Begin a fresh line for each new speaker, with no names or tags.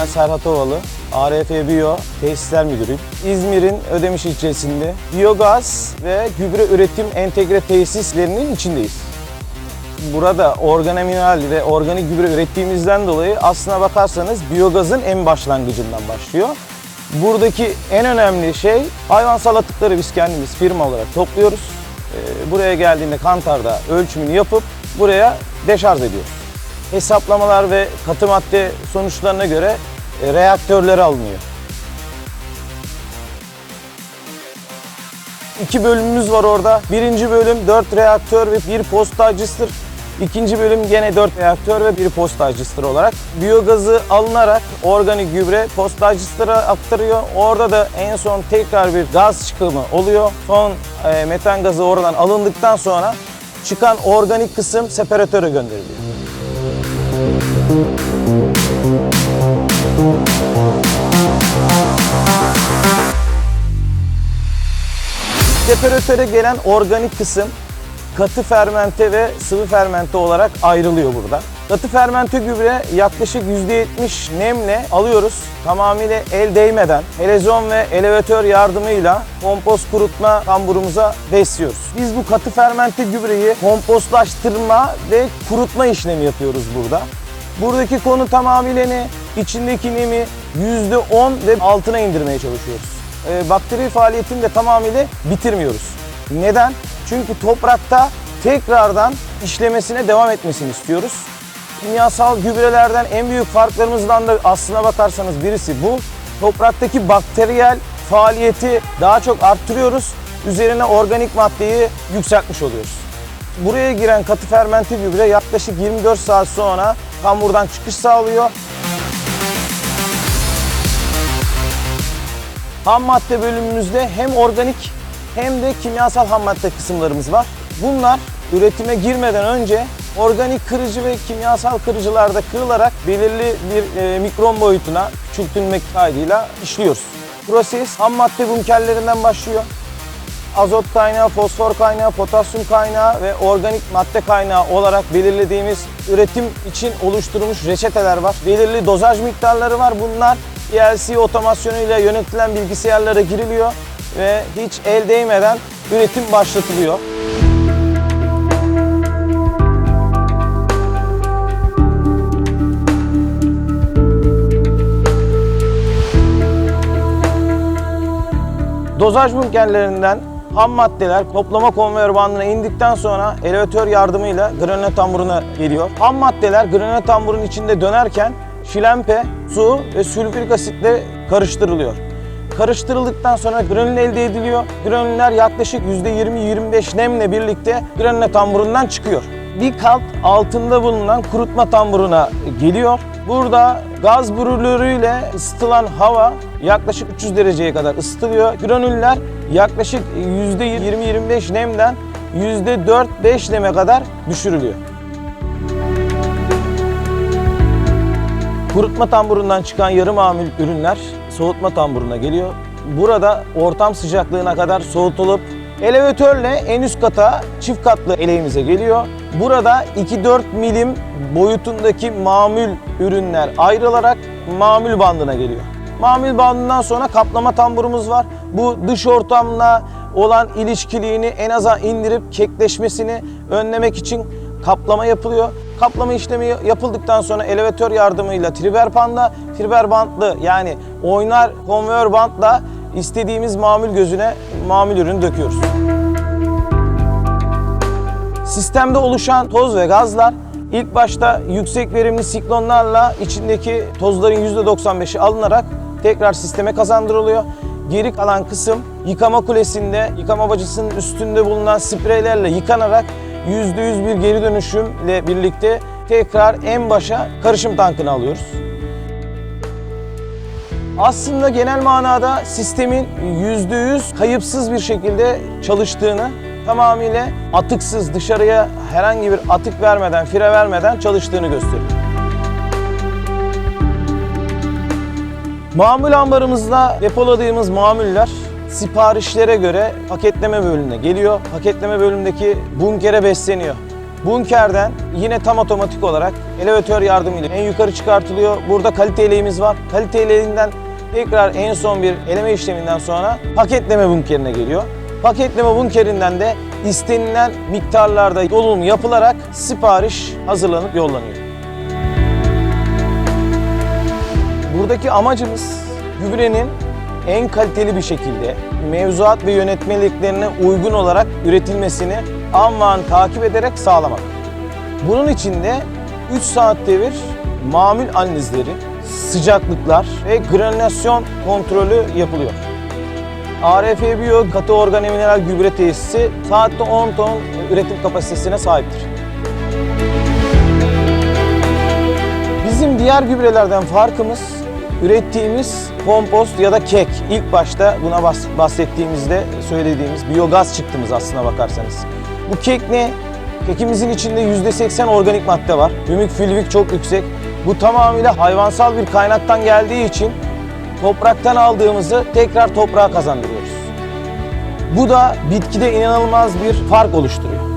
Ben Serhat Ovalı, ARF Biyo Tesisler Müdürüyüm. İzmir'in Ödemiş ilçesinde biyogaz ve gübre üretim entegre tesislerinin içindeyiz. Burada organomineral ve organik gübre ürettiğimizden dolayı aslına bakarsanız biyogazın en başlangıcından başlıyor. Buradaki en önemli şey hayvansal atıkları biz kendimiz firma olarak topluyoruz. Ee, Buraya geldiğinde kantarda ölçümünü yapıp buraya deşarj ediyoruz. Hesaplamalar ve katı madde sonuçlarına göre e, reaktörlere alınıyor. İki bölümümüz var orada. Birinci bölüm 4 reaktör ve bir postacıstır. İkinci bölüm gene 4 reaktör ve bir postacıstır olarak. Biyogazı alınarak organik gübre postacıstıra aktarıyor. Orada da en son tekrar bir gaz çıkımı oluyor. Son e, metan gazı oradan alındıktan sonra çıkan organik kısım separatöre gönderiliyor. Separatöre gelen organik kısım katı fermente ve sıvı fermente olarak ayrılıyor burada. Katı fermente gübre yaklaşık %70 nemle alıyoruz. Tamamıyla el değmeden helezon ve elevatör yardımıyla kompost kurutma kamburumuza besliyoruz. Biz bu katı fermente gübreyi kompostlaştırma ve kurutma işlemi yapıyoruz burada. Buradaki konu tamamıyla ne? İçindeki nemi %10 ve altına indirmeye çalışıyoruz. Ee, bakteri faaliyetini de tamamıyla bitirmiyoruz. Neden? Çünkü toprakta tekrardan işlemesine devam etmesini istiyoruz. Kimyasal gübrelerden en büyük farklarımızdan da aslına bakarsanız birisi bu. Topraktaki bakteriyel faaliyeti daha çok arttırıyoruz. Üzerine organik maddeyi yükseltmiş oluyoruz. Buraya giren katı fermente gübre yaklaşık 24 saat sonra hamurdan çıkış sağlıyor. Ham madde bölümümüzde hem organik hem de kimyasal ham madde kısımlarımız var. Bunlar üretime girmeden önce organik kırıcı ve kimyasal kırıcılarda kırılarak belirli bir e, mikron boyutuna küçültülmek kaydıyla işliyoruz. Proses ham madde bunkerlerinden başlıyor. Azot kaynağı, fosfor kaynağı, potasyum kaynağı ve organik madde kaynağı olarak belirlediğimiz üretim için oluşturulmuş reçeteler var. Belirli dozaj miktarları var. Bunlar PLC otomasyonuyla yönetilen bilgisayarlara giriliyor ve hiç el değmeden üretim başlatılıyor. Dozaj bunkerlerinden ham maddeler toplama konveyör bandına indikten sonra elevatör yardımıyla granüle tamburuna geliyor. Ham maddeler granüle tamburun içinde dönerken şilempe, su ve sülfürik asitle karıştırılıyor. Karıştırıldıktan sonra granül elde ediliyor. Granüller yaklaşık %20-25 nemle birlikte granüle tamburundan çıkıyor. Bir kat altında bulunan kurutma tamburuna geliyor. Burada gaz brülörüyle ısıtılan hava yaklaşık 300 dereceye kadar ısıtılıyor. Granüller yaklaşık %20-25 nemden %4-5 neme kadar düşürülüyor. Kurutma tamburundan çıkan yarı mamul ürünler soğutma tamburuna geliyor. Burada ortam sıcaklığına kadar soğutulup elevatörle en üst kata çift katlı eleğimize geliyor. Burada 2-4 milim boyutundaki mamul ürünler ayrılarak mamul bandına geliyor. Mamul bandından sonra kaplama tamburumuz var. Bu dış ortamla olan ilişkiliğini en aza indirip kekleşmesini önlemek için kaplama yapılıyor. Kaplama işlemi yapıldıktan sonra elevatör yardımıyla triber panda, triber bantlı yani oynar konveyör bantla istediğimiz mamul gözüne mamul ürünü döküyoruz. Sistemde oluşan toz ve gazlar ilk başta yüksek verimli siklonlarla içindeki tozların %95'i alınarak tekrar sisteme kazandırılıyor. Geri kalan kısım yıkama kulesinde, yıkama bacasının üstünde bulunan spreylerle yıkanarak %100 bir geri dönüşümle birlikte tekrar en başa karışım tankına alıyoruz. Aslında genel manada sistemin %100 kayıpsız bir şekilde çalıştığını, tamamıyla atıksız dışarıya herhangi bir atık vermeden, fire vermeden çalıştığını gösteriyor. Mamul ambarımızda depoladığımız mamuller siparişlere göre paketleme bölümüne geliyor. Paketleme bölümündeki bunkere besleniyor. Bunkerden yine tam otomatik olarak elevatör yardımıyla en yukarı çıkartılıyor. Burada kalite eleğimiz var. Kalite eleğinden tekrar en son bir eleme işleminden sonra paketleme bunkerine geliyor. Paketleme bunkerinden de istenilen miktarlarda dolum yapılarak sipariş hazırlanıp yollanıyor. Buradaki amacımız gübrenin en kaliteli bir şekilde mevzuat ve yönetmeliklerine uygun olarak üretilmesini anvan takip ederek sağlamak. Bunun için de 3 saatte bir mamül analizleri, sıcaklıklar ve granülasyon kontrolü yapılıyor. ARF Bio katı organ mineral gübre tesisi saatte 10 ton üretim kapasitesine sahiptir. Bizim diğer gübrelerden farkımız ürettiğimiz kompost ya da kek. İlk başta buna bahs- bahsettiğimizde söylediğimiz biyogaz çıktığımız aslına bakarsanız. Bu kek ne? Kekimizin içinde %80 organik madde var. Hümik fülvik çok yüksek. Bu tamamıyla hayvansal bir kaynaktan geldiği için topraktan aldığımızı tekrar toprağa kazandırıyoruz. Bu da bitkide inanılmaz bir fark oluşturuyor.